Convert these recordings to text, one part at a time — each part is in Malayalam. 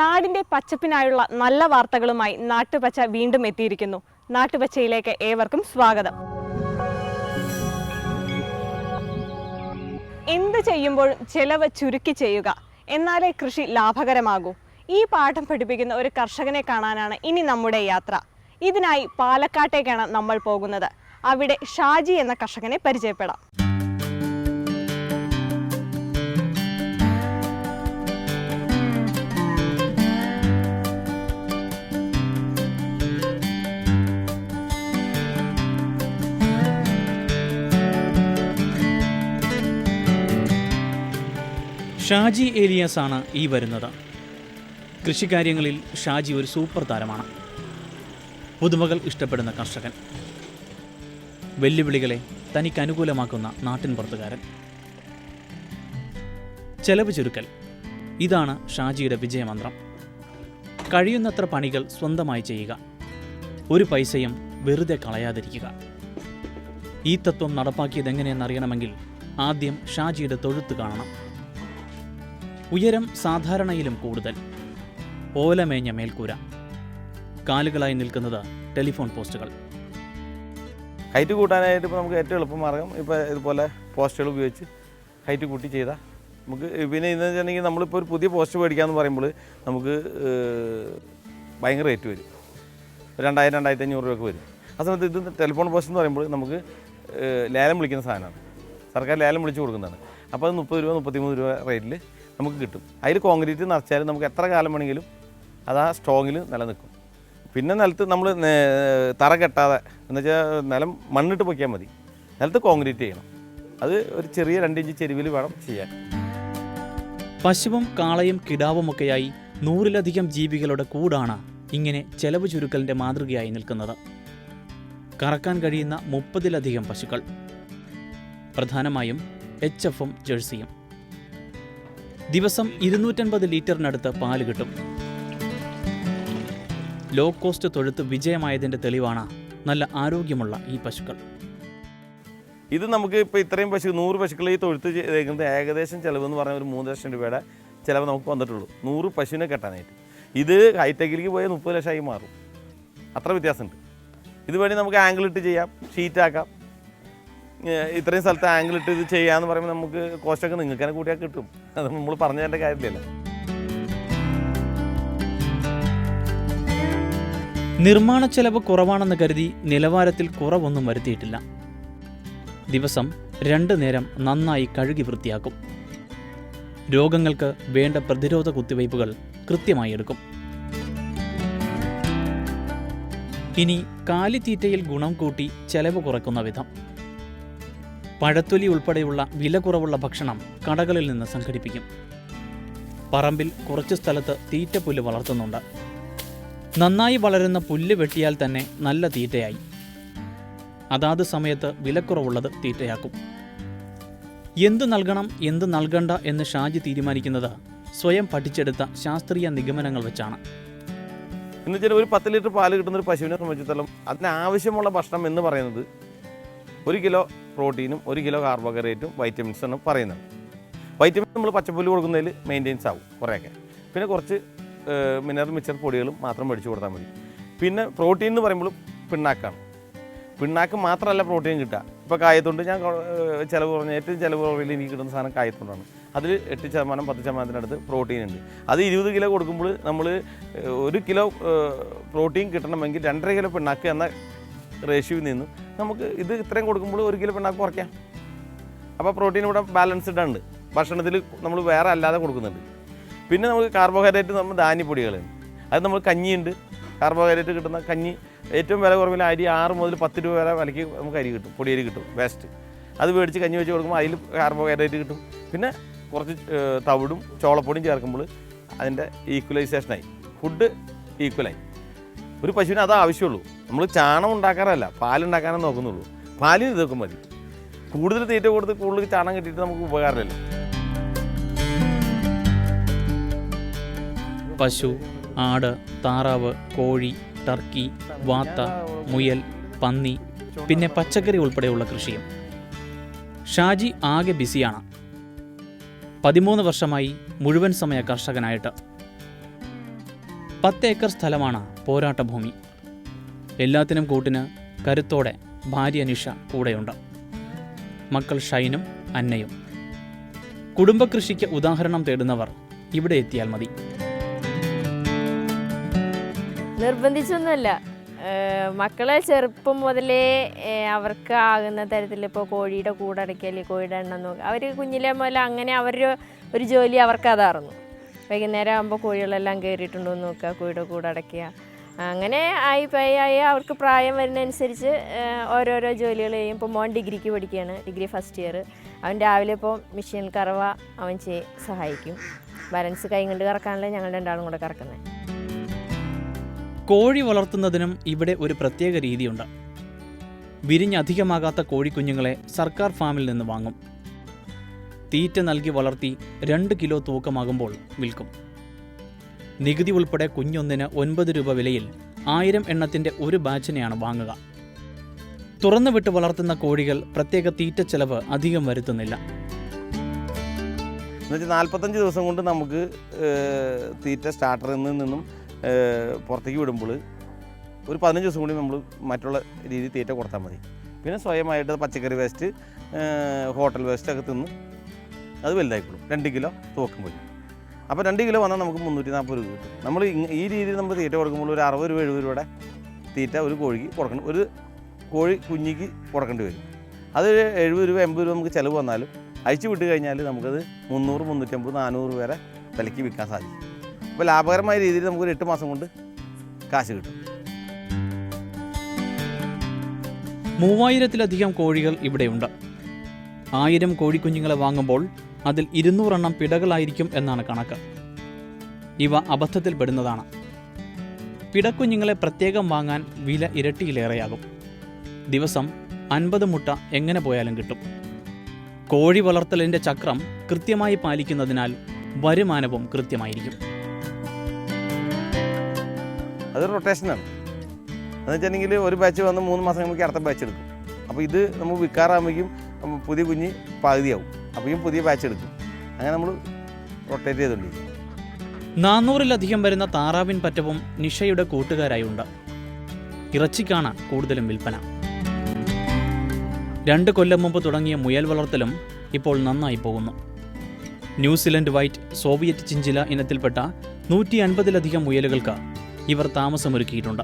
നാടിന്റെ പച്ചപ്പിനായുള്ള നല്ല വാർത്തകളുമായി നാട്ടുപച്ച വീണ്ടും എത്തിയിരിക്കുന്നു. നാട്ടുപച്ചയിലേക്ക് ഏവർക്കും സ്വാഗതം. എന്ത് ചെയ്യുമ്പോഴും ചെലവ് ചുരുക്കി ചെയ്യുക? എന്നാലേ കൃഷി ലാഭകരമാകൂ. ഈ പാഠം പഠിപ്പിക്കുന്ന ഒരു കർഷകനെ കാണാനാണ് ഇനി നമ്മുടെ യാത്ര. ഇതിനായി പാലക്കാട്ടേക്കാണ് നമ്മൾ പോകുന്നത്. അവിടെ ഷാജി എന്ന കർഷകനെ പരിചയപ്പെടാം. ഷാജി ഏലിയാസ് ആണ് ഈ വരുന്നത്. കൃഷിക്കാര്യങ്ങളിൽ ഷാജി ഒരു സൂപ്പർ താരമാണ്. പുതുമകൾ ഇഷ്ടപ്പെടുന്ന കർഷകൻ. വെല്ലുവിളികളെ തനിക്ക് അനുകൂലമാക്കുന്ന നാട്ടിൻ പുറത്തുകാരൻ. ചെലവ് ചുരുക്കൽ. ഇതാണ് ഷാജിയുടെ വിജയമന്ത്രം. കഴിയുന്നത്ര പണികൾ സ്വന്തമായി ചെയ്യുക. ഒരു പൈസയും വെറുതെ കളയാതിരിക്കുക. ഈ തത്വം നടപ്പാക്കിയതെങ്ങനെയെന്നറിയണമെങ്കിൽ ആദ്യം ഷാജിയുടെ തൊഴുത്ത് കാണണം. ഉയരം സാധാരണയിലും കൂടുതൽ. ഓലമേഞ്ഞ മേൽക്കൂര. കാലുകളായി നിൽക്കുന്നത് ടെലിഫോൺ പോസ്റ്റുകൾ. ഹൈറ്റ് കൂട്ടാനായിട്ട് ഇപ്പോൾ നമുക്ക് ഏറ്റവും എളുപ്പം മാർഗം ഇപ്പോൾ ഇതുപോലെ പോസ്റ്റുകൾ ഉപയോഗിച്ച് ഹൈറ്റ് കൂട്ടി ചെയ്താൽ നമുക്ക് പിന്നെ ഇതെന്ന് വെച്ചിട്ടുണ്ടെങ്കിൽ നമ്മളിപ്പോൾ ഒരു പുതിയ പോസ്റ്റ് മേടിക്കാമെന്ന് പറയുമ്പോൾ നമുക്ക് ഭയങ്കര റേറ്റ് വരും. രണ്ടായിരം രണ്ടായിരത്തി അഞ്ഞൂറ് രൂപയൊക്കെ വരും. ആ സമയത്ത് ഇത് ടെലിഫോൺ പോസ്റ്റ് എന്ന് പറയുമ്പോൾ നമുക്ക് ലേലം വിളിക്കുന്ന സാധനമാണ്. സർക്കാർ ലേലം വിളിച്ച് കൊടുക്കുന്നതാണ്. അപ്പോൾ അത് മുപ്പത് രൂപ മുപ്പത്തിമൂന്ന് രൂപ റേറ്റിൽ നമുക്ക് കിട്ടും. അതിൽ കോൺക്രീറ്റ് നിറച്ചാൽ നമുക്ക് എത്ര കാലം വേണമെങ്കിലും അത് ആ സ്ട്രോങ്ങിൽ നിലനിൽക്കും. പിന്നെ നിലത്ത് നമ്മൾ തറ കെട്ടാതെ എന്ന് വെച്ചാൽ നിലം മണ്ണിട്ട് പൊയ്ക്കാൻ മതി. നിലത്ത് കോൺക്രീറ്റ് ചെയ്യണം. അത് ഒരു ചെറിയ രണ്ടിഞ്ച് ചെരുവിൽ വേണം ചെയ്യാൻ. പശുവും കാളയും കിടാവുമൊക്കെയായി നൂറിലധികം ജീവികളുടെ കൂടാണ് ഇങ്ങനെ ചെലവ് ചുരുക്കലിന്റെ മാതൃകയായി നിൽക്കുന്നത്. കറക്കാൻ കഴിയുന്ന മുപ്പതിലധികം പശുക്കൾ. പ്രധാനമായും എച്ച് എഫും ജേഴ്സിയും ദിവസം ഇരുന്നൂറ്റൻപത് ലിറ്ററിനടുത്ത് പാൽ കിട്ടും. ലോ കോസ്റ്റ് തൊഴുത്ത് വിജയമായതിന്റെ തെളിവാണ് നല്ല ആരോഗ്യമുള്ള ഈ പശുക്കൾ. ഇത് നമുക്ക് ഇപ്പോൾ ഇത്രയും പശു നൂറ് പശുക്കളെ ഈ തൊഴുത്ത് ചെയ്തേക്കുന്നത് ഏകദേശം ചിലവ് എന്ന് പറഞ്ഞാൽ ഒരു മൂന്ന് ലക്ഷം രൂപയുടെ ചിലവ് നമുക്ക് വന്നിട്ടുള്ളൂ. നൂറ് പശുവിനെ കെട്ടാനായിട്ട്. ഇത് ഹൈടെക്കിലേക്ക് പോയാൽ മുപ്പത് ലക്ഷമായി മാറും. അത്ര വ്യത്യാസമുണ്ട്. ഇത് വേണ്ടി നമുക്ക് ആംഗിൾ ഇട്ട് ചെയ്യാം ഷീറ്റാക്കാം. ഇത്രയും സ്ഥലത്ത് ആംഗിൾ ഇട്ട് ഇത് ചെയ്യാന്ന് പറയുമ്പോൾ നമുക്ക് കോസ്റ്റൊക്കെ നിങ്ങൾക്ക് തന്നെ കൂട്ടിയാൽ കിട്ടും. അത് നമ്മൾ പറഞ്ഞതിന്റെ കാര്യമില്ല നിർമ്മാണ ചെലവ് കുറവാണെന്ന് കരുതി നിലവാരത്തിൽ കുറവൊന്നും വരുത്തിയിട്ടില്ല. ദിവസം രണ്ടു നേരം നന്നായി കഴുകി വൃത്തിയാക്കും. രോഗങ്ങൾക്ക് വേണ്ട പ്രതിരോധ കുത്തിവയ്പ്പുകൾ കൃത്യമായി എടുക്കും. ഇനി കാലിത്തീറ്റയിൽ ഗുണം കൂട്ടി ചെലവ് കുറയ്ക്കുന്ന വിധം. പഴത്തൊലി ഉൾപ്പെടെയുള്ള വില കുറവുള്ള ഭക്ഷണം കടകളിൽ നിന്ന് സംഘടിപ്പിക്കും. പറമ്പിൽ കുറച്ച് സ്ഥലത്ത് തീറ്റപ്പുല്ല് വളർത്തുന്നുണ്ട്. നന്നായി വളരുന്ന പുല്ല് വെട്ടിയാൽ തന്നെ നല്ല തീറ്റയായി. അതാത് സമയത്ത് വിലക്കുറവുള്ളത് തീറ്റയാക്കും. എന്തു നൽകണം എന്ത് നൽകണ്ട എന്ന് ഷാജി തീരുമാനിക്കുന്നത് സ്വയം പഠിച്ചെടുത്ത ശാസ്ത്രീയ നിഗമനങ്ങൾ വെച്ചാണ്. എന്ന് വെച്ചാൽ ഒരു പത്ത് ലിറ്റർ പാൽ കിട്ടുന്ന ഒരു പശുവിനെ സംബന്ധിച്ചിടത്തോളം അതിന് ആവശ്യമുള്ള ഭക്ഷണം എന്ന് പറയുന്നത് ഒരു കിലോ പ്രോട്ടീനും ഒരു കിലോ കാർബോഹൈഡ്രേറ്റും വൈറ്റമിൻസ് ആണ് പറയുന്നത്. വൈറ്റമിൻസ് നമ്മൾ പച്ചപ്പുല്ല് കൊടുക്കുന്നതിൽ മെയിന്റെയിൻസ് ആവും കുറേയൊക്കെ. പിന്നെ കുറച്ച് മിനറൽ മിക്സർ പൊടികളും മാത്രം മേടിച്ച് കൊടുത്താൽ മതി. പിന്നെ പ്രോട്ടീൻ എന്ന് പറയുമ്പോൾ പിണ്ണാക്കാണ്. പിണ്ണാക്ക് മാത്രമല്ല പ്രോട്ടീൻ കിട്ടുക. ഇപ്പോൾ കായത്തുണ്ട് ഞാൻ ചിലവ് കുറഞ്ഞ ഏറ്റവും ചിലവ് കുറവിൽ എനിക്ക് കിട്ടുന്ന സാധനം കായത്തുണ്ടാണ്. അതിൽ എട്ട് ശതമാനം പത്ത് ശതമാനത്തിനടുത്ത് പ്രോട്ടീൻ ഉണ്ട്. അത് ഇരുപത് കിലോ കൊടുക്കുമ്പോൾ നമ്മൾ ഒരു കിലോ പ്രോട്ടീൻ കിട്ടണമെങ്കിൽ രണ്ടര കിലോ പിണ്ണാക്ക് എന്ന റേഷ്യോയിൽ നിന്ന് നമുക്ക് ഇത് ഇത്രയും കൊടുക്കുമ്പോൾ ഒരു കിലോ പിണ്ണാക്ക് കുറയ്ക്കാം. അപ്പോൾ പ്രോട്ടീൻ ഇവിടെ ബാലൻസ്ഡ് ഉണ്ട് ഭക്ഷണത്തിൽ നമ്മൾ വേറെ അല്ലാതെ കൊടുക്കുന്നുണ്ട്. പിന്നെ നമുക്ക് കാർബോഹൈഡ്രേറ്റ് നമ്മൾ ധാന്യപ്പൊടികളുണ്ട് അത് നമ്മൾ കഞ്ഞിയുണ്ട്. കാർബോഹൈഡ്രേറ്റ് കിട്ടുന്ന കഞ്ഞി ഏറ്റവും വില കുറവിൽ അരി ആറ് മുതൽ പത്ത് രൂപ വരെ വിലയ്ക്ക് നമുക്ക് അരി കിട്ടും. പൊടിയരി കിട്ടും. വേസ്റ്റ് അത് മേടിച്ച് കഞ്ഞി വെച്ച് കൊടുക്കുമ്പോൾ അതിൽ കാർബോഹൈഡ്രേറ്റ് കിട്ടും. പിന്നെ കുറച്ച് തവിടും ചോളപ്പൊടിയും ചേർക്കുമ്പോൾ അതിന്റെ ഈക്വലൈസേഷനായി ഫുഡ് ഈക്വലായി ഒരു പശുവിന് അത് ആവശ്യമുള്ളൂ. നമ്മൾ ചാണം ഉണ്ടാക്കാറല്ല പാലുണ്ടാക്കാനേ നോക്കുന്നുള്ളൂ. പാലിന് ഇതൊക്കെ മതി. കൂടുതൽ തീറ്റ കൊടുത്ത് കൂടുതൽ ചാണം കിട്ടിയിട്ട് നമുക്ക് ഉപകാരമില്ല പശു ആട് താറാവ് കോഴി ടർക്കി വാത്ത മുയൽ പന്നി പിന്നെ പച്ചക്കറി ഉൾപ്പെടെയുള്ള കൃഷിയും. ഷാജി ആകെ ബിസിയാണ്. പതിമൂന്ന് വർഷമായി മുഴുവൻ സമയ കർഷകനായിട്ട്. പത്ത് ഏക്കർ സ്ഥലമാണ് പോരാട്ട ഭൂമി എല്ലാത്തിനും കൂട്ടിന് കരുത്തോടെ ഭാര്യ നിഷ കൂടെയുണ്ട്. മക്കൾ ഷൈനും അന്നയും. കുടുംബകൃഷിക്ക് ഉദാഹരണം തേടുന്നവർ ഇവിടെ എത്തിയാൽ മതി. നിർബന്ധിച്ചൊന്നുമല്ല. മക്കളെ ചെറുപ്പം മുതലേ അവർക്ക് ആകുന്ന തരത്തിൽ ഇപ്പോൾ കോഴിയുടെ കൂടടയ്ക്കൽ കോഴിയുടെ എണ്ണം നോക്കുക അവർ കുഞ്ഞിലെ മുതൽ അങ്ങനെ അവരുടെ ഒരു ജോലി അവർക്ക് അതായിരുന്നു വൈകുന്നേരം ആകുമ്പോൾ കോഴികളെല്ലാം കയറിയിട്ടുണ്ടോ എന്ന് നോക്കുക കോഴിയുടെ കൂടടയ്ക്കുക അങ്ങനെ ആയി പൈ ആയി അവർക്ക് പ്രായം വരുന്നതനുസരിച്ച് ഓരോരോ ജോലികൾ ചെയ്യും. ഇപ്പോൾ മോൻ ഡിഗ്രിക്ക് പഠിക്കുകയാണ്. ഡിഗ്രി ഫസ്റ്റ് ഇയർ അവൻ രാവിലെ ഇപ്പോൾ മെഷീൻ കറവ അവൻ ചെയ് സഹായിക്കും. ബാലൻസ് കൈ കൊണ്ട് കറക്കാനുള്ള ഞങ്ങൾ രണ്ടാളും കൂടെ കറക്കുന്നത്. കോഴി വളർത്തുന്നതിനും ഇവിടെ ഒരു പ്രത്യേക രീതിയുണ്ട്. വിരിഞ്ഞധികമാകാത്ത കോഴിക്കുഞ്ഞുങ്ങളെ സർക്കാർ ഫാമിൽ നിന്ന് വാങ്ങും. തീറ്റ നൽകി വളർത്തി രണ്ട് കിലോ തൂക്കമാകുമ്പോൾ വിൽക്കും. നികുതി ഉൾപ്പെടെ കുഞ്ഞൊന്നിന് ഒൻപത് രൂപ വിലയിൽ ആയിരം എണ്ണത്തിന്റെ ഒരു ബാച്ചിനെയാണ് വാങ്ങുക. തുറന്നു വിട്ട് വളർത്തുന്ന കോഴികൾ പ്രത്യേക തീറ്റ ചെലവ് അധികം വരുത്തുന്നില്ല. എന്നുവെച്ചാൽ നാൽപ്പത്തഞ്ച് ദിവസം കൊണ്ട് നമുക്ക് തീറ്റ സ്റ്റാർട്ടറിൽ നിന്നും പുറത്തേക്ക് വിടുമ്പോൾ ഒരു പതിനഞ്ച് ദിവസം കൂടി നമ്മൾ മറ്റുള്ള രീതിയിൽ തീറ്റ കൊടുത്താൽ മതി. പിന്നെ സ്വയമായിട്ട് പച്ചക്കറി വേസ്റ്റ് ഹോട്ടൽ വേസ്റ്റ് ഒക്കെ തിന്ന് അത് വലുതായിക്കോളും. രണ്ട് കിലോ തൂക്കം പോയി അപ്പോൾ രണ്ട് കിലോ വന്നാൽ നമുക്ക് മുന്നൂറ്റി നാൽപ്പത് രൂപ കിട്ടും. നമ്മൾ ഈ രീതിയിൽ നമ്മൾ തീറ്റ കൊടുക്കുമ്പോൾ ഒരു അറുപത് രൂപ എഴുപത് രൂപയുടെ തീറ്റ ഒരു കോഴിക്ക് കൊടുക്കണം. ഒരു കോഴി കുഞ്ഞിക്ക് കൊടുക്കേണ്ടി വരും. അത് എഴുപത് രൂപ എൺപത് രൂപ നമുക്ക് ചിലവ് വന്നാലും അയച്ചു വിട്ട് കഴിഞ്ഞാൽ നമുക്കത് മുന്നൂറ് മുന്നൂറ്റമ്പത് നാനൂറ് വരെ വിലയ്ക്ക് വിൽക്കാൻ സാധിക്കും. അപ്പോൾ ലാഭകരമായ രീതിയിൽ നമുക്കൊരു എട്ട് മാസം കൊണ്ട് കാശ് കിട്ടും. മൂവായിരത്തിലധികം കോഴികൾ ഇവിടെയുണ്ട്. ആയിരം കോഴിക്കുഞ്ഞുങ്ങളെ വാങ്ങുമ്പോൾ അതിൽ ഇരുന്നൂറെണ്ണം പിടകളായിരിക്കും എന്നാണ് കണക്ക്. ഇവ അബദ്ധത്തിൽപ്പെടുന്നതാണ് പിടക്കുഞ്ഞുങ്ങളെ പ്രത്യേകം വാങ്ങാൻ വില ഇരട്ടിയിലേറെയാകും. ദിവസം അൻപത് മുട്ട എങ്ങനെ പോയാലും കിട്ടും. കോഴി വളർത്തലിന്റെ ചക്രം കൃത്യമായി പാലിക്കുന്നതിനാൽ വരുമാനവും കൃത്യമായിരിക്കും. അത് റൊട്ടേഷനാണ് എന്ന് വെച്ചിട്ടുണ്ടെങ്കിൽ ഒരു ബാച്ച് വന്ന് മൂന്ന് മാസം കഴിയുമ്പോൾ അടുത്ത ബാച്ച് എടുക്കും. അപ്പോൾ ഇത് നമുക്ക് വിൽക്കാറാകുമ്പോഴേക്കും പുതിയ കുഞ്ഞ് പകുതിയാവും. അപ്പോഴേക്കും പുതിയ ബാച്ച് എടുക്കും. അങ്ങനെ നമ്മൾ റൊട്ടേറ്റ് ചെയ്തുകൊണ്ടിരിക്കും നാനൂറിലധികം വരുന്ന താറാവിൻ പറ്റവും നിഷയുടെ കൂട്ടുകാരായുണ്ട്. ഇറച്ചിക്കാണ് കൂടുതലും വിൽപ്പന. രണ്ട് കൊല്ലം മുമ്പ് തുടങ്ങിയ മുയൽ വളർത്തലും ഇപ്പോൾ നന്നായി പോകുന്നു. ന്യൂസിലൻഡ് വൈറ്റ് സോവിയറ്റ് ചിഞ്ചില ഇനത്തിൽപ്പെട്ട നൂറ്റി അൻപതിലധികം മുയലുകൾക്ക് ഇവർ താമസമൊരുക്കിയിട്ടുണ്ട്.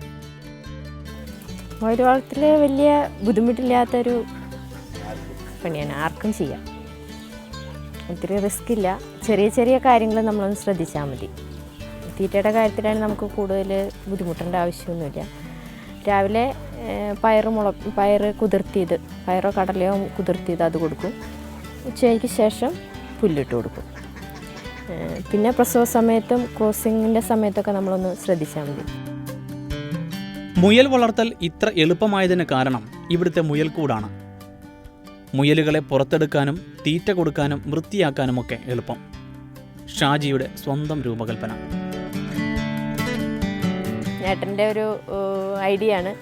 ഒരു വളർത്തൽ വലിയ ബുദ്ധിമുട്ടില്ലാത്തൊരു പണിയാണ്. ആർക്കും ചെയ്യാം. ഒത്തിരി റിസ്ക് ഇല്ല. ചെറിയ ചെറിയ കാര്യങ്ങൾ നമ്മളൊന്ന് ശ്രദ്ധിച്ചാൽ മതി. തീറ്റയുടെ കാര്യത്തിലാണ് നമുക്ക് കൂടുതൽ ബുദ്ധിമുട്ടേണ്ട ആവശ്യമൊന്നുമില്ല. രാവിലെ പയറ് മുള പയറ് കുതിർത്തിയത് പയറോ കടലയോ കുതിർത്തിയത് അത് കൊടുക്കും. ഉച്ചയ്ക്ക് ശേഷം പുല്ലിട്ട് കൊടുക്കും. പിന്നെ പ്രസവ സമയത്തും ക്രോസിങ്ങിന്റെ സമയത്തൊക്കെ നമ്മളൊന്ന് ശ്രദ്ധിച്ചാൽ മതി. മുയൽ വളർത്തൽ ഇത്ര എളുപ്പമായതിന് കാരണം ഇവിടുത്തെ മുയൽക്കൂടാണ്. മുയലുകളെ പുറത്തെടുക്കാനും തീറ്റ കൊടുക്കാനും വൃത്തിയാക്കാനുമൊക്കെ എളുപ്പം. ഷാജിയുടെ സ്വന്തം രൂപകൽപ്പന. ഏട്ടന്റെ ഒരു ഐഡിയ ആണ്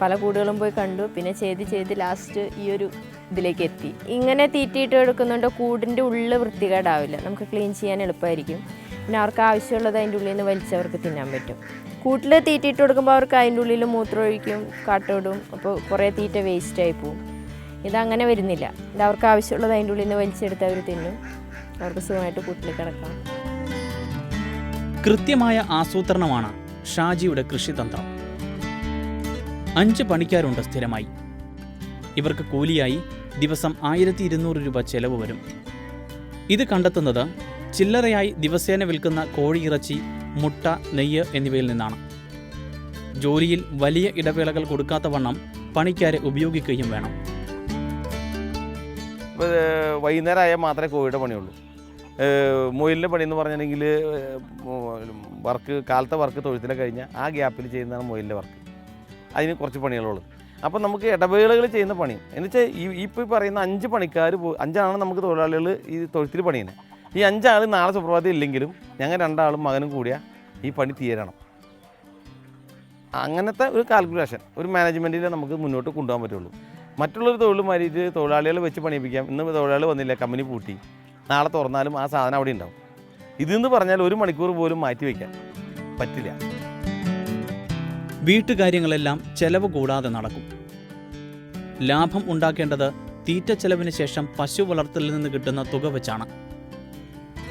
പല കൂടുകളും പോയി കണ്ടു. പിന്നെ ചെയ്ത് ചെയ്ത് ലാസ്റ്റ് ഈ ഒരു ഇതിലേക്ക് എത്തി. ഇങ്ങനെ തീറ്റിയിട്ട് എടുക്കുന്നുണ്ട് കൂടിന്റെ ഉള്ളിൽ വൃത്തികേടാവില്ല. നമുക്ക് ക്ലീൻ ചെയ്യാൻ എളുപ്പമായിരിക്കും. പിന്നെ അവർക്ക് ആവശ്യമുള്ളത് അതിന്റെ ഉള്ളിൽ നിന്ന് വലിച്ചവർക്ക് തിന്നാൻ പറ്റും. കൂട്ടിൽ തീറ്റിയിട്ട് കൊടുക്കുമ്പോൾ അവർക്ക് അതിന്റെ ഉള്ളിൽ മൂത്രമൊഴിക്കും കാട്ടോടും അപ്പോൾ കുറേ തീറ്റ വേസ്റ്റായി പോവും. ഇതങ്ങനെ വരുന്നില്ല. ഇത് അവർക്ക് ആവശ്യമുള്ളത് അതിന്റെ ഉള്ളിൽ നിന്ന് വലിച്ചെടുത്ത് അവർ തിന്നും. അവർക്ക് സുഖമായിട്ട് കൂട്ടിൽ കിടക്കാം. കൃത്യമായ ആസൂത്രണമാണ് ഷാജിയുടെ കൃഷിതന്ത്രം. അഞ്ച് പണിക്കാരുണ്ട് സ്ഥിരമായി. ഇവർക്ക് കൂലിയായി ദിവസം ആയിരത്തി ഇരുന്നൂറ് രൂപ ചെലവ് വരും. ഇത് കണ്ടെത്തുന്നത് ചില്ലറയായി ദിവസേന വിൽക്കുന്ന കോഴി ഇറച്ചി മുട്ട നെയ്യ് എന്നിവയിൽ നിന്നാണ്. ജോലിയിൽ വലിയ ഇടവേളകൾ കൊടുക്കാത്ത വണ്ണം പണിക്കാരെ ഉപയോഗിക്കുകയും വേണം. വൈകുന്നേരം ആയാൽ മാത്രമേ കോഴിയുടെ പണിയുള്ളൂ. മൊയിലിന്റെ പണി എന്ന് പറഞ്ഞിട്ടുണ്ടെങ്കിൽ വർക്ക് കാലത്തെ വർക്ക് തൊഴുത്തിലെ കഴിഞ്ഞാൽ ആ ഗ്യാപ്പിൽ ചെയ്യുന്നതാണ് മൊയിലിന്റെ വർക്ക്. അതിന് കുറച്ച് പണികളുള്ളത് അപ്പം നമുക്ക് ഇടവേളകൾ ചെയ്യുന്ന പണി. എന്ന് വെച്ചാൽ ഈ ഇപ്പോൾ പറയുന്ന അഞ്ച് പണിക്കാർ അഞ്ചാണ് നമുക്ക് തൊഴിലാളികൾ ഈ തൊഴുത്തിൽ പണിയുന്നത്. ഈ അഞ്ചാൾ നാളെ സുപ്രഭാതം ഇല്ലെങ്കിലും ഞങ്ങൾ രണ്ടാളും മകനും കൂടിയ ഈ പണി തീരണം. അങ്ങനത്തെ ഒരു കാൽക്കുലേഷൻ ഒരു മാനേജ്മെന്റിൽ നമുക്ക് മുന്നോട്ട് കൊണ്ടുപോകാൻ പറ്റുള്ളൂ. മറ്റുള്ളൊരു തൊഴിൽ മാറിയിട്ട് തൊഴിലാളികളെ വെച്ച് പണിയിപ്പിക്കാം. ഇന്ന് തൊഴിലാളി വന്നില്ല കമ്പനി പൂട്ടി. നാളെ തുറന്നാലും ആ സാധനം അവിടെ ഉണ്ടാവും. ഇതെന്ന് പറഞ്ഞാൽ ഒരു മണിക്കൂർ പോലും മാറ്റി വയ്ക്കാം പറ്റില്ല. വീട്ടുകാര്യങ്ങളെല്ലാം ചെലവ് കൂടാതെ നടക്കും. ലാഭം ഉണ്ടാക്കേണ്ടത് തീറ്റ ചെലവിന് ശേഷം പശു വളർത്തലിൽ നിന്ന് കിട്ടുന്ന തുക വെച്ചാണ്.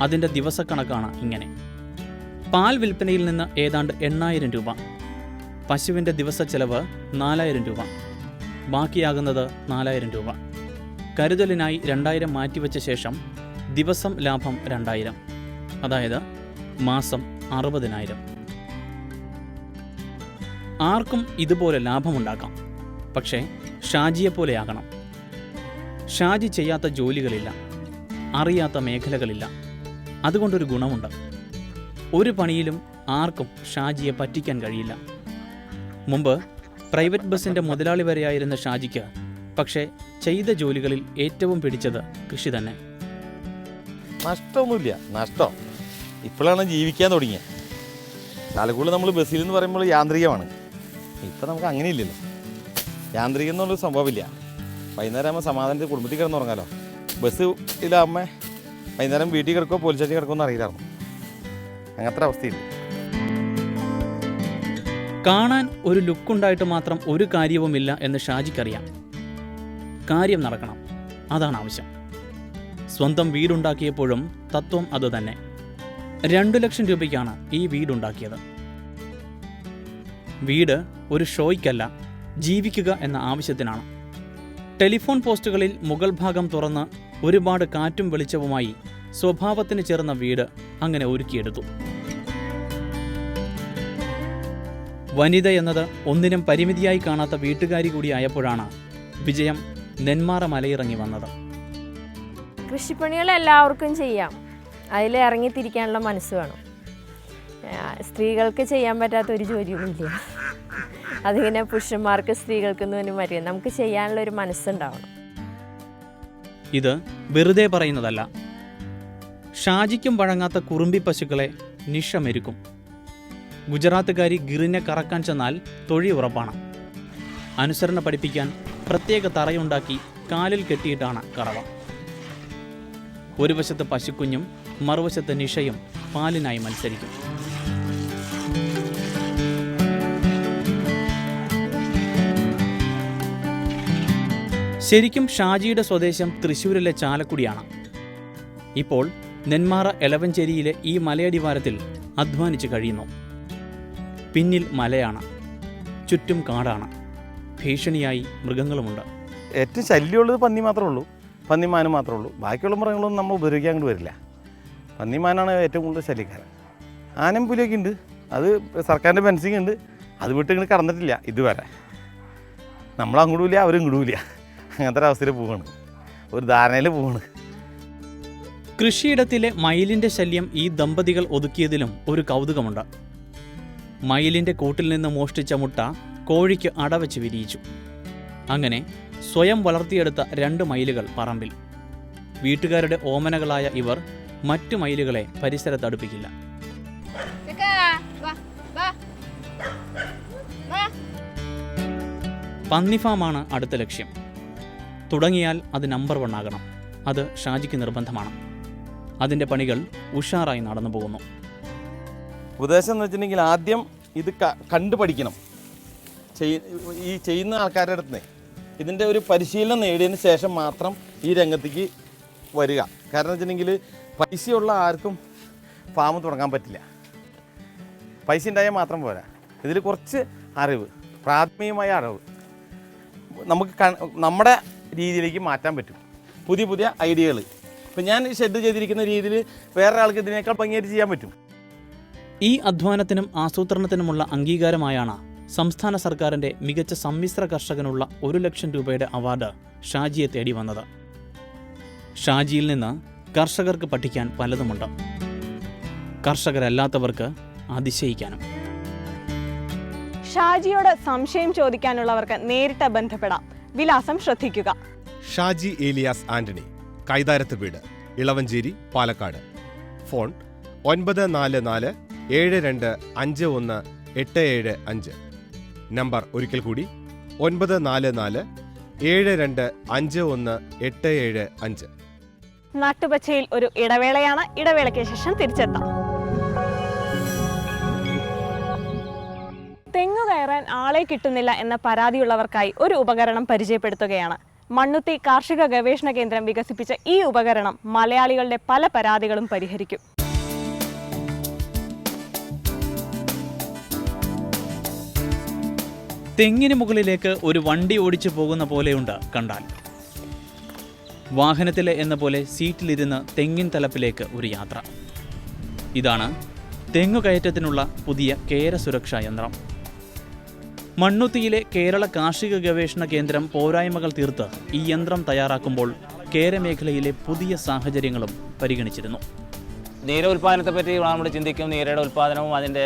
അതിന്റെ ദിവസക്കണക്കാണ് ഇങ്ങനെ. പാൽ വിൽപ്പനയിൽ നിന്ന് ഏതാണ്ട് എണ്ണായിരം രൂപ. പശുവിന്റെ ദിവസ ചെലവ് നാലായിരം രൂപ. ബാക്കിയാകുന്നത് നാലായിരം രൂപ. കരുതലിനായി രണ്ടായിരം മാറ്റിവെച്ച ശേഷം ദിവസം ലാഭം രണ്ടായിരം. അതായത് മാസം അറുപതിനായിരം. ആർക്കും ഇതുപോലെ ലാഭമുണ്ടാക്കാം. പക്ഷേ ഷാജിയെപ്പോലെയാകണം ഷാജി ചെയ്യാത്ത ജോലികളില്ല. അറിയാത്ത മേഖലകളില്ല. അതുകൊണ്ടൊരു ഗുണമുണ്ട്. ഒരു പണിയിലും ആർക്കും ഷാജിയെ പറ്റിക്കാൻ കഴിയില്ല. മുമ്പ് പ്രൈവറ്റ് ബസ്സിന്റെ മുതലാളി വരെയായിരുന്ന ഷാജിക്ക് പക്ഷേ ചെയ്ത ജോലികളിൽ ഏറ്റവും പിടിച്ചത് കൃഷി തന്നെ. നഷ്ടമൊന്നുമില്ല നഷ്ടം. ഇപ്പോഴാണ് ജീവിക്കാൻ തുടങ്ങിയത് ചാലക്കുടി നമ്മൾ ബസ്സിൽ എന്ന് പറയുമ്പോൾ യാന്ത്രികമാണ്. ഇപ്പം നമുക്ക് അങ്ങനെയില്ലല്ലോ യാന്ത്രികം എന്നുള്ളൊരു സംഭവമില്ല. വൈകുന്നേരം ആകുമ്പോൾ സമാധാനത്തിൽ കുടുംബത്തിൽ കിടന്നുറങ്ങാലോ. ബസ് ഇല്ലാകുമ്പോൾ വൈകുന്നേരം വീട്ടിൽ കിടക്കുമോ പോലീസ് സ്റ്റേഷൻ കിടക്കുമോ എന്ന് അറിയില്ലായിരുന്നു. അങ്ങനത്തെ അവസ്ഥയില്ല. കാണാൻ ഒരു ലുക്കുണ്ടായിട്ട് മാത്രം ഒരു കാര്യവുമില്ല എന്ന് ഷാജിക്കറിയാം. കാര്യം നടക്കണം. അതാണ് ആവശ്യം. സ്വന്തം വീടുണ്ടാക്കിയപ്പോഴും തത്വം അതുതന്നെ രണ്ടു ലക്ഷം രൂപയ്ക്കാണ് ഈ വീടുണ്ടാക്കിയത്. വീട് ഒരു ഷോയ്ക്കല്ല ജീവിക്കുക എന്ന ആവശ്യത്തിനാണ്. ടെലിഫോൺ പോസ്റ്റുകളിൽ മുഗൾ ഭാഗം തുറന്ന് ഒരുപാട് കാറ്റും വെളിച്ചവുമായി സ്വഭാവത്തിന് ചേർന്ന വീട് അങ്ങനെ ഒരുക്കിയെടുത്തു. വനിത എന്നത് ഒന്നിനും പരിമിതിയായി കാണാത്ത വീട്ടുകാരി കൂടിയായപ്പോഴാണ് വിജയം നെന്മാറ മലയിറങ്ങി വന്നത്. കൃഷിപ്പണികൾ എല്ലാവർക്കും ചെയ്യാം. അതിൽ ഇറങ്ങിത്തിരിക്കാനുള്ള മനസ്സ് വേണം. സ്ത്രീകൾക്ക് ചെയ്യാൻ പറ്റാത്ത ഒരു ജോലിയുമില്ല. അതിങ്ങനെ പുരുഷന്മാർക്ക് സ്ത്രീകൾക്ക് എന്ന് മറിയാം നമുക്ക് ചെയ്യാനുള്ള ഒരു മനസ്സുണ്ടാവണം. ഇത് വെറുതെ പറയുന്നതല്ല. ഷാജിക്കും വഴങ്ങാത്ത കുറുമ്പി പശുക്കളെ നിഷ മെരുക്കും ഗുജറാത്തുകാരി ഗിറിനെ കറക്കാൻ ചെന്നാൽ തൊഴി ഉറപ്പാണ്. അനുസരണ പഠിപ്പിക്കാൻ പ്രത്യേക തറയുണ്ടാക്കി കാലിൽ കെട്ടിയിട്ടാണ് കറവ. ഒരു വശത്ത് പശുക്കുഞ്ഞും മറുവശത്ത് നിഷയും പാലിനായി മത്സരിക്കും. ശരിക്കും ഷാജിയുടെ സ്വദേശം തൃശ്ശൂരിലെ ചാലക്കുടിയാണ്. ഇപ്പോൾ നെന്മാറ എലവഞ്ചേരിയിലെ ഈ മലയടിവാരത്തിൽ അധ്വാനിച്ചു കഴിയുന്നു. പിന്നിൽ മലയാണ് ചുറ്റും കാടാണ്. ഭീഷണിയായി മൃഗങ്ങളുമുണ്ട്. ഏറ്റവും ശല്യമുള്ളത് പന്നി മാത്രമേ ഉള്ളൂ. പന്നിമാനും മാത്രമേ ഉള്ളൂ. ബാക്കിയുള്ള മൃഗങ്ങളൊന്നും നമ്മൾ ഉപദ്രവിക്കാൻ അങ്ങോട്ട് വരില്ല. പന്നിമാനാണ് ഏറ്റവും കൂടുതൽ ശല്യക്കാരൻ. ആനം പുലിയൊക്കെ ഉണ്ട്. അത് സർക്കാരിന്റെ ഫെൻസിങ് ഉണ്ട്. അത് വിട്ട് ഇങ്ങനെ കടന്നിട്ടില്ല ഇതുവരെ. നമ്മൾ അങ്ങോട്ടും ഇല്ല അവരും ഇങ്ങോട്ടുമില്ല അങ്ങനത്തെ ഒരു അവസ്ഥയിൽ പോവാണ്. ഒരു ധാരണയിൽ പോവാണ്. കൃഷിയിടത്തിലെ മയിലിന്റെ ശല്യം ഈ ദമ്പതികൾ ഒതുക്കിയതിലും ഒരു കൗതുകമുണ്ട്. മയിലിന്റെ കൂട്ടിൽ നിന്ന് മോഷ്ടിച്ച മുട്ട കോഴിക്ക് അടവച്ച് വിരിയിച്ചു. അങ്ങനെ സ്വയം വളർത്തിയെടുത്ത രണ്ട് മയിലുകൾ പറമ്പിൽ. വീട്ടുകാരുടെ ഓമനകളായ ഇവർ മറ്റു മയിലുകളെ പരിസരത്തടുപ്പിക്കില്ല. പന്നിഫാമാണ് അടുത്ത ലക്ഷ്യം. തുടങ്ങിയാൽ അത് നമ്പർ വൺ ആകണം. അത് ഷാജിക്ക് നിർബന്ധമാണ്. അതിന്റെ പണികൾ ഉഷാറായി നടന്നു പോകുന്നു ഉപദേശം എന്ന് വെച്ചിട്ടുണ്ടെങ്കിൽ ആദ്യം ഇത് കണ്ടു പഠിക്കണം ചെയ്- ഈ ചെയ്യുന്ന ആൾക്കാരുടെ അടുത്ത് ഇതിന്റെ ഒരു പരിശീലനം നേടിയതിന് ശേഷം മാത്രം ഈ രംഗത്തേക്ക് വരിക. കാരണം വെച്ചിട്ടുണ്ടെങ്കിൽ പൈസയുള്ള ആർക്കും ഫാം തുടങ്ങാൻ പറ്റില്ല. പൈസ ഉണ്ടായാൽ മാത്രം പോരാ. ഇതിൽ കുറച്ച് അറിവ് പ്രാഥമികമായ അറിവ് നമുക്ക് നമ്മുടെ രീതിയിലേക്ക് മാറ്റാൻ പറ്റും. പുതിയ പുതിയ ഐഡിയകൾ ഇപ്പം ഞാൻ ഷെഡ് ചെയ്തിരിക്കുന്ന രീതിയിൽ വേറെ ഇതിനേക്കാൾ ഭംഗിയായിട്ട് ചെയ്യാൻ പറ്റും. ഈ അധ്വാനത്തിനും ആസൂത്രണത്തിനുമുള്ള അംഗീകാരമായാണ് സംസ്ഥാന സർക്കാരിന്റെ മികച്ച സമ്മിശ്ര കർഷകനുള്ള ഒരു ലക്ഷം രൂപയുടെ അവാർഡ് ഷാജിയെ തേടി വന്നത്. ഷാജിയിൽ നിന്ന് കർഷകർക്ക് പഠിക്കാൻ പലതുമുണ്ട്. കർഷകരല്ലാത്തവർക്ക് അതിശയിക്കാനും. ഷാജിയോട് സംശയം ചോദിക്കാനുള്ളവർക്ക് നേരിട്ട് ബന്ധപ്പെടാം. വിലാസം ശ്രദ്ധിക്കുക. ഷാജി ഏലിയാസ് ആന്റണി കൈതാരത്ത് വീട് ഇളവഞ്ചേരി പാലക്കാട്. ഫോൺ ഒൻപത് നാല് നാല് ഏഴ് രണ്ട് അഞ്ച് ഒന്ന് എട്ട് ഏഴ് അഞ്ച്. നമ്പർ ഒരിക്കൽ കൂടി. ഒൻപത് നാല് നാല് ഏഴ് രണ്ട് അഞ്ച് ഒന്ന് എട്ട് ഏഴ് അഞ്ച്. നാട്ടുപച്ചയിൽ ഒരു ഇടവേളയാണ്. ഇടവേളയ്ക്ക് ശേഷം തിരിച്ചെത്താം. തെങ്ങു കയറാൻ ആളെ കിട്ടുന്നില്ല എന്ന പരാതിയുള്ളവർക്കായി ഒരു ഉപകരണം പരിചയപ്പെടുത്തുകയാണ്. മണ്ണുത്തി കാർഷിക ഗവേഷണ കേന്ദ്രം വികസിപ്പിച്ച ഈ ഉപകരണം മലയാളികളുടെ പല പരാതികളും പരിഹരിക്കും. തെങ്ങിന് മുകളിലേക്ക് ഒരു വണ്ടി ഓടിച്ചു പോകുന്ന പോലെയുണ്ട് കണ്ടാൽ. വാഹനത്തിലെ എന്ന പോലെ സീറ്റിലിരുന്ന് തെങ്ങിൻ തലപ്പിലേക്ക് ഒരു യാത്ര. ഇതാണ് തെങ്ങുകയറ്റത്തിനുള്ള പുതിയ കേര സുരക്ഷാ യന്ത്രം. മണ്ണുത്തിയിലെ കേരള കാർഷിക ഗവേഷണ കേന്ദ്രം പോരായ്മകൾ തീർത്ത് ഈ യന്ത്രം തയ്യാറാക്കുമ്പോൾ കേരമേഖലയിലെ പുതിയ സാഹചര്യങ്ങളും പരിഗണിച്ചിരുന്നു. നീര ഉൽപ്പാദനത്തെ പറ്റി നമ്മൾ ചിന്തിക്കും. നീരയുടെ ഉൽപ്പാദനവും അതിന്റെ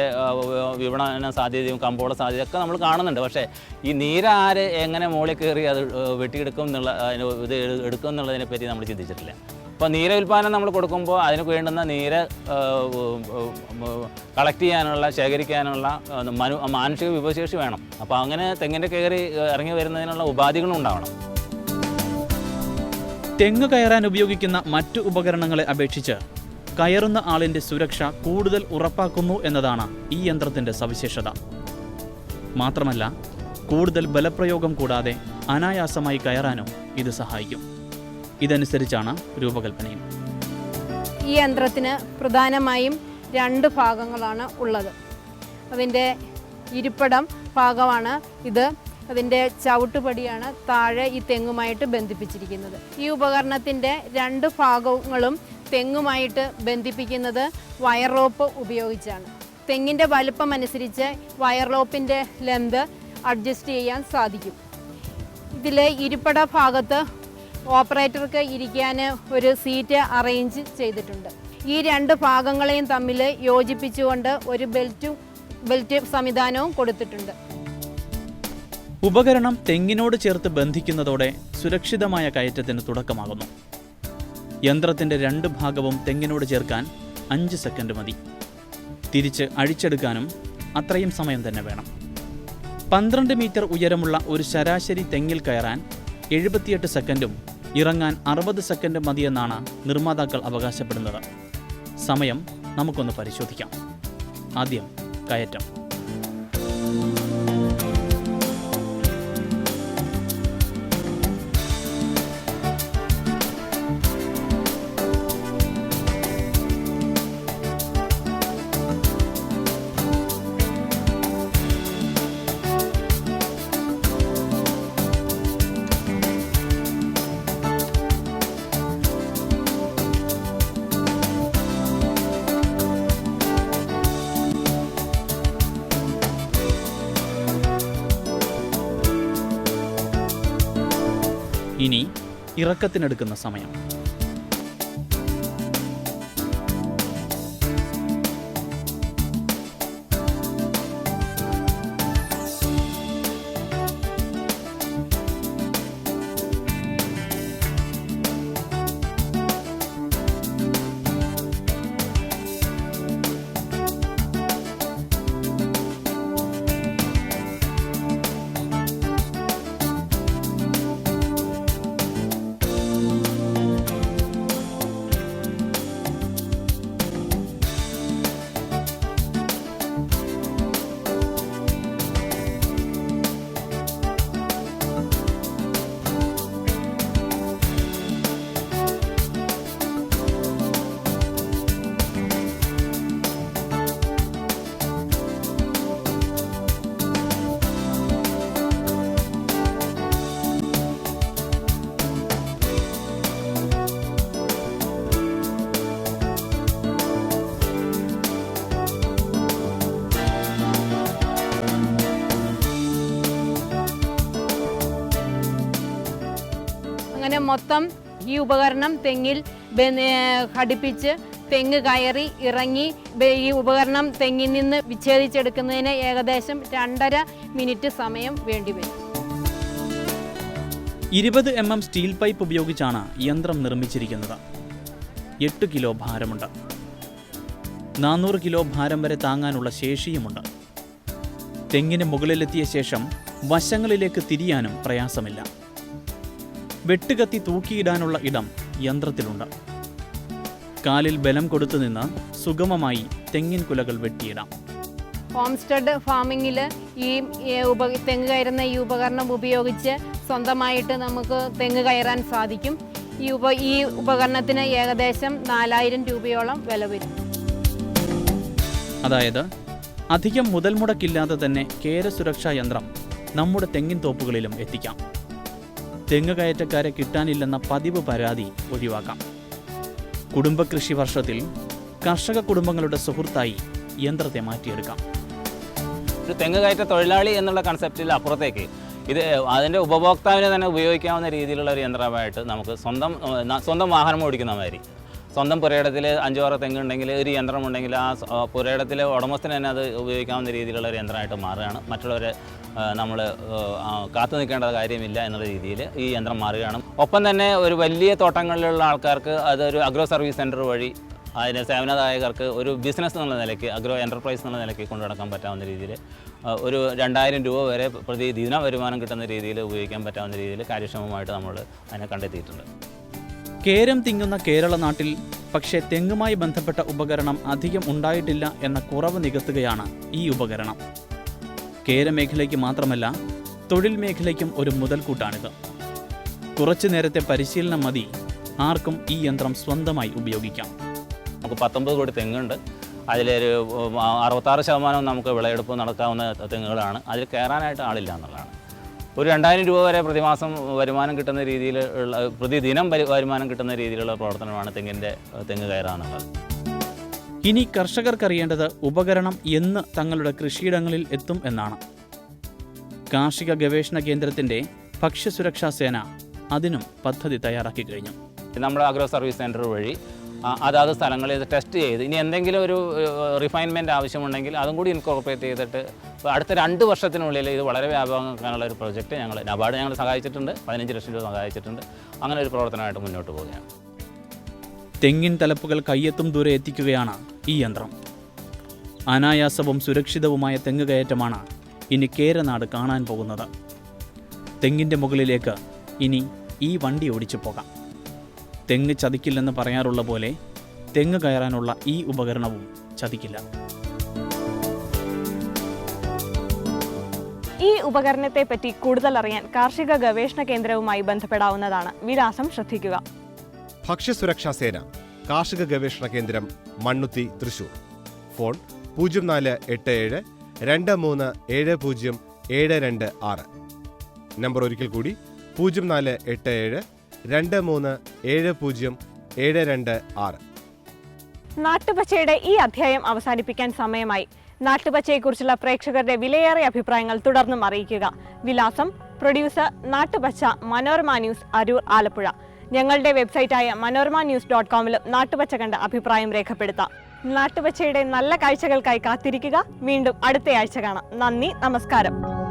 വിപണന സാധ്യതയും കമ്പോള സാധ്യത ഒക്കെ നമ്മൾ കാണുന്നുണ്ട്. പക്ഷേ ഈ നീര ആര് എങ്ങനെ മുകളിൽ കയറി അത് വെട്ടിയെടുക്കും എന്നുള്ള ഇത് എടുക്കും എന്നുള്ളതിനെ പറ്റി നമ്മൾ ചിന്തിച്ചിട്ടില്ല. അപ്പോൾ നീര ഉൽപ്പാദനം നമ്മൾ കൊടുക്കുമ്പോൾ അതിന് വേണ്ടുന്ന നീര് കളക്ട് ചെയ്യാനുള്ള ശേഖരിക്കാനുള്ള മനു മാനുഷിക വിഭവശേഷി വേണം. അപ്പോൾ അങ്ങനെ തെങ്ങിന്റെ കയറി ഇറങ്ങി വരുന്നതിനുള്ള ഉപാധികളും ഉണ്ടാവണം. തെങ്ങ് കയറാൻ ഉപയോഗിക്കുന്ന മറ്റു ഉപകരണങ്ങളെ അപേക്ഷിച്ച് കയറുന്ന ആളിന്റെ സുരക്ഷ കൂടുതൽ ഉറപ്പാക്കുന്നു എന്നതാണ് ഈ യന്ത്രത്തിന്റെ സവിശേഷത. മാത്രമല്ല കൂടുതൽ ബലപ്രയോഗം കൂടാതെ അനായാസമായി കയറാനും ഇത് സഹായിക്കും. ഇതനുസരിച്ചാണ് രൂപകൽപ്പനയും. ഈ യന്ത്രത്തിന് പ്രധാനമായും രണ്ട് ഭാഗങ്ങളാണ് ഉള്ളത്. അതിന്റെ ഇരിപ്പിടം ഭാഗമാണ് ഇത്. അതിന്റെ ചവിട്ടുപടിയാണ് താഴെ ഈ തെങ്ങുമായിട്ട് ബന്ധിപ്പിച്ചിരിക്കുന്നത്. ഈ ഉപകരണത്തിന്റെ രണ്ട് ഭാഗങ്ങളും തെങ്ങുമായിട്ട് ബന്ധിപ്പിക്കുന്നത് വയർ റോപ്പ് ഉപയോഗിച്ചാണ്. തെങ്ങിന്റെ വലുപ്പം അനുസരിച്ച് വയർ റോപ്പിന്റെ ലെന്ത് അഡ്ജസ്റ്റ് ചെയ്യാൻ സാധിക്കും. ഇതിൽ ഇരിപ്പട ഭാഗത്ത് ഓപ്പറേറ്റർക്ക് ഇരിക്കാൻ ഒരു സീറ്റ് അറേഞ്ച് ചെയ്തിട്ടുണ്ട്. ഈ രണ്ട് ഭാഗങ്ങളെയും തമ്മിൽ യോജിപ്പിച്ചുകൊണ്ട് ഒരു ബെൽറ്റും ബെൽറ്റ് സംവിധാനവും കൊടുത്തിട്ടുണ്ട്. ഉപകരണം തെങ്ങിനോട് ചേർത്ത് ബന്ധിക്കുന്നതോടെ സുരക്ഷിതമായ കയറ്റത്തിന് തുടക്കമാകുന്നു. യന്ത്രത്തിന്റെ രണ്ട് ഭാഗവും തെങ്ങിനോട് ചേർക്കാൻ അഞ്ച് സെക്കൻഡ് മതി. തിരിച്ച് അഴിച്ചെടുക്കാനും അത്രയും സമയം തന്നെ വേണം. പന്ത്രണ്ട് മീറ്റർ ഉയരമുള്ള ഒരു ശരാശരി തെങ്ങിൽ കയറാൻ എഴുപത്തിയെട്ട് സെക്കൻഡും ഇറങ്ങാൻ അറുപത് സെക്കൻഡ് മതിയെന്നാണ് നിർമ്മാതാക്കൾ അവകാശപ്പെടുന്നത്. സമയം നമുക്കൊന്ന് പരിശോധിക്കാം. ആദ്യം കയറ്റം. ഇറക്കത്തിനെടുക്കുന്ന സമയം. മൊത്തം ഈ ഉപകരണം തെങ്ങിൽ ഘടിപ്പിച്ച് തെങ്ങ് കയറി ഇറങ്ങി ഈ ഉപകരണം തെങ്ങിൽ നിന്ന് വിച്ഛേദിച്ചെടുക്കുന്നതിന് ഏകദേശം രണ്ടര മിനിറ്റ് സമയം വേണ്ടിവരും ഇരുപത് എം എം സ്റ്റീൽ പൈപ്പ് ഉപയോഗിച്ചാണ് യന്ത്രം നിർമ്മിച്ചിരിക്കുന്നത്. എട്ട് കിലോ ഭാരമുണ്ട്. നാനൂറ് കിലോ ഭാരം വരെ താങ്ങാനുള്ള ശേഷിയുമുണ്ട്. തെങ്ങിന് മുകളിലെത്തിയ ശേഷം വശങ്ങളിലേക്ക് തിരിയാനും പ്രയാസമില്ല. വെട്ടുകത്തി തൂക്കിയിടാനുള്ള ഇടം യന്ത്രത്തിലുണ്ട്. കാലിൽ ബലം കൊടുത്തു നിന്ന് സുഗമമായി തെങ്ങിൻ കുലകൾ വെട്ടിയിടാം. ഹോം സ്റ്റഡ് ഫാമിങ്ങിൽ ഈ ഈ ഉപ തെങ്ങ് കയറുന്ന ഈ ഉപകരണം ഉപയോഗിച്ച് സ്വന്തമായിട്ട് നമുക്ക് തെങ്ങ് കയറാൻ സാധിക്കും. ഈ ഉപ ഈ ഉപകരണത്തിന് ഏകദേശം നാലായിരം രൂപയോളം വില വരും. അതായത് അധികം മുതൽ മുടക്കില്ലാതെ തന്നെ കേര സുരക്ഷാ യന്ത്രം നമ്മുടെ തെങ്ങിൻ തോപ്പുകളിലും എത്തിക്കാം. തെങ്ങ് കയറ്റക്കാരെ കിട്ടാനില്ലെന്ന പതിവ് പരാതി ഒഴിവാക്കാം. കുടുംബകൃഷി വർഷത്തിൽ കർഷക കുടുംബങ്ങളുടെ സുഹൃത്തായി യന്ത്രത്തെ മാറ്റിയെടുക്കാം. തെങ്ങ് കയറ്റ തൊഴിലാളി എന്നുള്ള കൺസെപ്റ്റിൽ അപ്പുറത്തേക്ക്. ഇത് അതിന്റെ ഉപഭോക്താവിനെ തന്നെ ഉപയോഗിക്കാവുന്ന രീതിയിലുള്ള ഒരു യന്ത്രമായിട്ട് നമുക്ക് സ്വന്തം സ്വന്തം വാഹനം ഓടിക്കുന്ന മാതിരി. സ്വന്തം പുരയിടത്തിൽ അഞ്ചോറ തെങ്ങുണ്ടെങ്കിൽ ഒരു യന്ത്രം ഉണ്ടെങ്കിൽ ആ പുരയിടത്തിലെ ഉടമസ്ഥന് തന്നെ അത് ഉപയോഗിക്കാവുന്ന രീതിയിലുള്ള ഒരു യന്ത്രമായിട്ട് മാറുകയാണ്. മറ്റുള്ളവരെ നമ്മൾ കാത്തു നിൽക്കേണ്ട കാര്യമില്ല എന്നുള്ള രീതിയിൽ ഈ യന്ത്രം മാറുകയാണ്. ഒപ്പം തന്നെ ഒരു വലിയ തോട്ടങ്ങളിലുള്ള ആൾക്കാർക്ക് അതൊരു അഗ്രോ സർവീസ് സെന്റർ വഴി അതിന് സേവനദായകർക്ക് ഒരു ബിസിനസ് എന്നുള്ള നിലയ്ക്ക് അഗ്രോ എന്റർപ്രൈസ് എന്നുള്ള നിലയ്ക്ക് കൊണ്ടു നടക്കാൻ പറ്റാവുന്ന രീതിയിൽ ഒരു രണ്ടായിരം രൂപ വരെ പ്രതിദിന വരുമാനം കിട്ടുന്ന രീതിയിൽ ഉപയോഗിക്കാൻ പറ്റാവുന്ന രീതിയിൽ കാര്യക്ഷമമായിട്ട് നമ്മൾ അതിനെ കണ്ടെത്തിയിട്ടുണ്ട്. കേരം തിങ്ങുന്ന കേരള നാട്ടിൽ പക്ഷേ തെങ്ങുമായി ബന്ധപ്പെട്ട ഉപകരണം അധികം ഉണ്ടായിട്ടില്ല എന്ന കുറവ് നികത്തുകയാണ് ഈ ഉപകരണം. കേരമേഖലയ്ക്ക് മാത്രമല്ല തൊഴിൽ മേഖലയ്ക്കും ഒരു മുതൽക്കൂട്ടാണിത്. കുറച്ചു നേരത്തെ പരിശീലനം മതി ആർക്കും ഈ യന്ത്രം സ്വന്തമായി ഉപയോഗിക്കാം. നമുക്ക് പത്തൊമ്പത് കോടി തെങ്ങുണ്ട്. അതിലൊരു അറുപത്താറ് ശതമാനം നമുക്ക് വിളയെടുപ്പ് നടക്കാവുന്ന തെങ്ങുകളാണ്. അതിൽ കയറാനായിട്ട് ആളില്ല എന്നുള്ളതാണ്. ഒരു രണ്ടായിരം രൂപ വരെ പ്രതിമാസം വരുമാനം കിട്ടുന്ന രീതിയിൽ ഉള്ള പ്രതിദിനം വരുമാനം കിട്ടുന്ന രീതിയിലുള്ള പ്രവർത്തനമാണ് തെങ്ങിന്റെ തെങ്ങ് കയറാനുള്ളത് ഇനി കർഷകർക്കറിയേണ്ടത് ഉപകരണം എന്ന് തങ്ങളുടെ കൃഷിയിടങ്ങളിൽ എത്തും എന്നാണ്. കാർഷിക ഗവേഷണ കേന്ദ്രത്തിന്റെ ഭക്ഷ്യസുരക്ഷാ സേന അതിനും പദ്ധതി തയ്യാറാക്കി കഴിഞ്ഞു. നമ്മുടെ അഗ്രോ സർവീസ് സെന്റർ വഴി അതാത് സ്ഥലങ്ങളിൽ ഇത് ടെസ്റ്റ് ചെയ്ത്. ഇനി എന്തെങ്കിലും ഒരു റിഫൈൻമെന്റ് ആവശ്യമുണ്ടെങ്കിൽ അതും കൂടി ഇൻകോർപ്പറേറ്റ് ചെയ്തിട്ട് അടുത്ത രണ്ട് വർഷത്തിനുള്ളിൽ ഇത് വളരെ വ്യാപകമാക്കാനുള്ള ഒരു പ്രൊജക്റ്റ് ഞങ്ങൾ നബാർഡ് ഞങ്ങൾ സഹായിച്ചിട്ടുണ്ട്. പതിനഞ്ച് ലക്ഷം രൂപ സഹായിച്ചിട്ടുണ്ട്. അങ്ങനെ ഒരു പ്രവർത്തനമായിട്ട് മുന്നോട്ട് പോവുകയാണ്. തെങ്ങിൻ തലപ്പുകൾ കയ്യെത്തും ദൂരെ എത്തിക്കുകയാണ് ഈ യന്ത്രം. അനായാസവും സുരക്ഷിതവുമായ തെങ്ങ് കയറ്റമാണ് ഇനി കേരനാട് കാണാൻ പോകുന്നത്. തെങ്ങിന്റെ മുകളിലേക്ക് ഇനി ഈ വണ്ടി ഓടിച്ചു പോകാം. തെങ്ങ് ചതിക്കില്ലെന്ന് പറയാറുള്ള പോലെ തെങ്ങ് കയറാനുള്ള ഈ ഉപകരണവും ചതിക്കില്ല. ഈ ഉപകരണത്തെ പറ്റി കൂടുതൽ അറിയാൻ കാർഷിക ഗവേഷണ കേന്ദ്രവുമായി ബന്ധപ്പെടാവുന്നതാണ്. വിലാസം ശ്രദ്ധിക്കുക. ഭക്ഷ്യസുരക്ഷാ സേന കാർഷിക ഗവേഷണ കേന്ദ്രം മണ്ണുത്തി തൃശൂർ. ഫോൺ പൂജ്യം നാല് എട്ട് ഏഴ് രണ്ട് മൂന്ന് ഏഴ് പൂജ്യം ഏഴ് രണ്ട് ആറ്. നമ്പർ ഒരിക്കൽ കൂടി പൂജ്യം നാല് എട്ട് ഏഴ് രണ്ട് മൂന്ന് ഏഴ് പൂജ്യം ഏഴ് രണ്ട് ആറ്. നാട്ടുപച്ചയുടെ ഈ അധ്യായം അവസാനിപ്പിക്കാൻ സമയമായി. നാട്ടുപച്ചയെക്കുറിച്ചുള്ള പ്രേക്ഷകരുടെ വിലയേറിയ അഭിപ്രായങ്ങൾ തുടർന്നും അറിയിക്കുക. വിലാസം പ്രൊഡ്യൂസർ നാട്ടുപച്ച മനോരമ ന്യൂസ് അരൂർ ആലപ്പുഴ. ഞങ്ങളുടെ വെബ്സൈറ്റായ മനോരമ ന്യൂസ് ഡോട്ട് കോമിലും നാട്ടുപച്ച കണ്ട അഭിപ്രായം രേഖപ്പെടുത്താം. നാട്ടുപച്ചയുടെ നല്ല കാഴ്ചകൾക്കായി കാത്തിരിക്കുക. വീണ്ടും അടുത്തയാഴ്ച കാണാം. നന്ദി നമസ്കാരം.